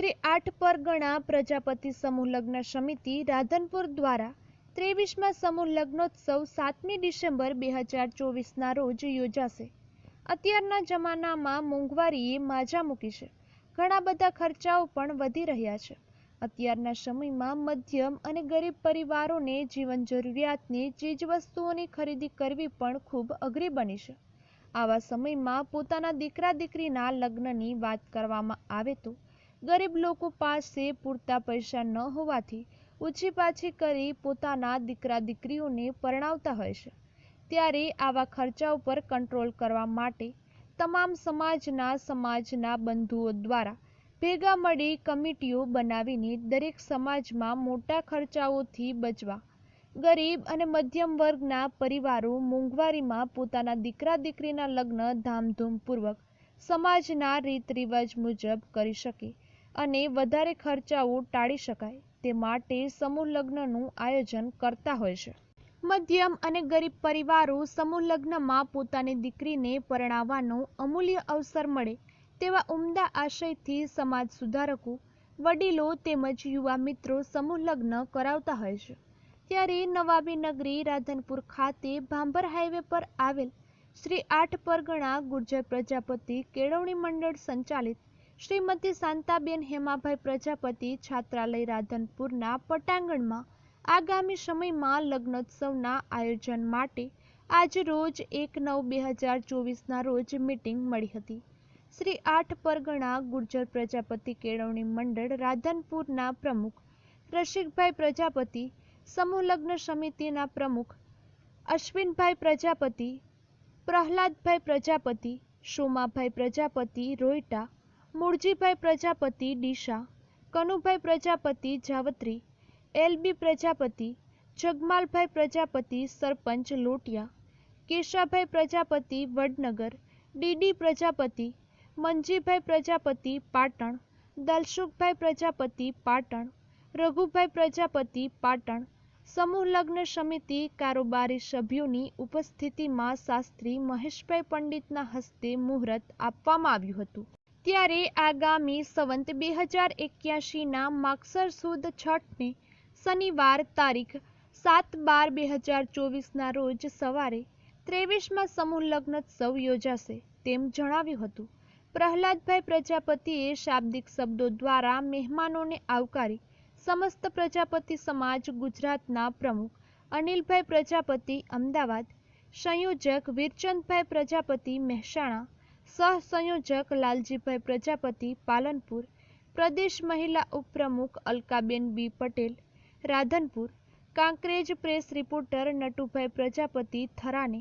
શ્રી આઠ પરગણા પ્રજાપતિ સમૂહ લગ્ન સમિતિ રાધનપુર દ્વારા ત્રેવીસમાં સમૂહ લગ્નોત્સવ સાતમી ડિસેમ્બર બે હજાર ચોવીસના રોજ યોજાશે. અત્યારના જમાનામાં મોંઘવારીએ માજા મૂકી છે. ઘણા બધા ખર્ચાઓ પણ વધી રહ્યા છે. અત્યારના સમયમાં મધ્યમ અને ગરીબ પરિવારોને જીવન જરૂરિયાતની ચીજવસ્તુઓની ખરીદી કરવી પણ ખૂબ અઘરી બની છે. આવા સમયમાં પોતાના દીકરા દીકરીના લગ્નની વાત કરવામાં આવે તો ગરીબ લોકો પાસે પૂરતા પૈસા ન હોવાથી ઊંચી પાછી કરી પોતાના દીકરા દીકરીઓને પરણાવતા હોય છે. ત્યારે આવા ખર્ચાઓ પર કંટ્રોલ કરવા માટે તમામ સમાજના સમાજના બંધુઓ દ્વારા ભેગા મળી કમિટીઓ બનાવીને દરેક સમાજમાં મોટા ખર્ચાઓથી બચવા, ગરીબ અને મધ્યમ વર્ગના પરિવારો મોંઘવારીમાં પોતાના દીકરા દીકરીના લગ્ન ધામધૂમપૂર્વક સમાજના રીત રિવાજ મુજબ કરી શકે. અને વધારે ખર્ચાઓ ટાળી શકાય. તે માટે સમૂહ લગ્નનું આયોજન કરતા હોય છે. મધ્યમ અને ગરીબ પરિવારો સમૂહ લગ્નમાં પોતાની દીકરીને પરણાવવાનો અમૂલ્ય અવસર મળે તેવા ઉમદા આશયથી સમાજ સુધારકો, વડીલો તેમજ યુવા મિત્રો સમૂહ લગ્ન કરાવતા હોય છે. ત્યારે નવાબી નગરી રાધનપુર ખાતે ભાંભર હાઈવે પર આવેલ શ્રી આઠ પરગણા ગુર્જર પ્રજાપતિ કેળવણી મંડળ સંચાલિત શ્રીમતી શાંતાબેન હેમાભાઈ પ્રજાપતિ છાત્રાલય રાધનપુરના પટાંગણમાં આગામી સમયમાં લગ્નોત્સવના આયોજન માટે આજ રોજ એક નવ બે હજાર ચોવીસના રોજ મીટિંગ મળી હતી. શ્રી આઠ પરગણા ગુર્જર પ્રજાપતિ કેળવણી મંડળ રાધનપુરના પ્રમુખ, રસિકભાઈ પ્રજાપતિ સમૂહ લગ્ન સમિતિના પ્રમુખ, અશ્વિનભાઈ પ્રજાપતિ, પ્રહલાદભાઈ પ્રજાપતિ સોમાભાઈ પ્રજાપતિ રોઈટા મૂળજીભાઈ પ્રજાપતિ ડીસા કનુભાઈ પ્રજાપતિ જાવત્રી, એલબી પ્રજાપતિ, જગમાલભાઈ પ્રજાપતિ સરપંચ લોટિયા, કેશાભાઈ પ્રજાપતિ વડનગર, ડીડી પ્રજાપતિ મંજીભાઈ પ્રજાપતિ પાટણ, દલસુખભાઈ પ્રજાપતિ પાટણ, રઘુભાઈ પ્રજાપતિ પાટણ, સમૂહ લગ્ન સમિતિ કારોબારી સભ્યોની ઉપસ્થિતિમાં શાસ્ત્રી મહેશભાઈ પંડિતના હસ્તે મુહૂર્ત આપવામાં આવ્યું હતું. ત્યારે આગામી સંવંત બે હજાર એક્યાસીના માગસર સુદ છઠને શનિવાર તારીખ સાત બાર બે હજાર ચોવીસના રોજ સવારે ત્રેવીસમાં સમૂહ લગ્નોત્સવ યોજાશે તેમ જણાવ્યું હતું. પ્રહલાદભાઈ પ્રજાપતિએ શાબ્દિક શબ્દો દ્વારા મહેમાનોને આવકારી સમસ્ત પ્રજાપતિ સમાજ ગુજરાતના પ્રમુખ અનિલભાઈ પ્રજાપતિ અમદાવાદ, સંયોજક વીરચંદભાઈ પ્રજાપતિ મહેસાણા સહસંયોજક લાલજીભાઈ પ્રજાપતિ, પાલનપુર, પ્રદેશ મહિલા ઉપપ્રમુખ Alkaben B Patel, Radhanpur, Kankrej press reporter Natubhai Prajapati થરાને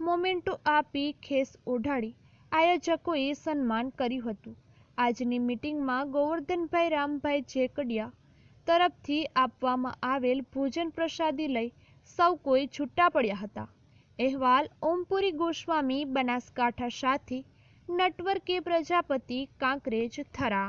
memento આપી ખેસ ઓઢાડી આયોજકોએ સન્માન કર્યું હતું. આજની મિટિંગમાં ગોવર્ધનભાઈ રામભાઈ જેકડિયા તરફથી આપવામાં આવેલ ભોજન પ્રસાદી લઈ સૌ કોઈ છૂટા પડ્યા હતા. અહેવાલ ઓમપુરી ગોસ્વામી બનાસકાંઠા સાથે નટવર કે પ્રજાપતિ કાંકરેજ થરા.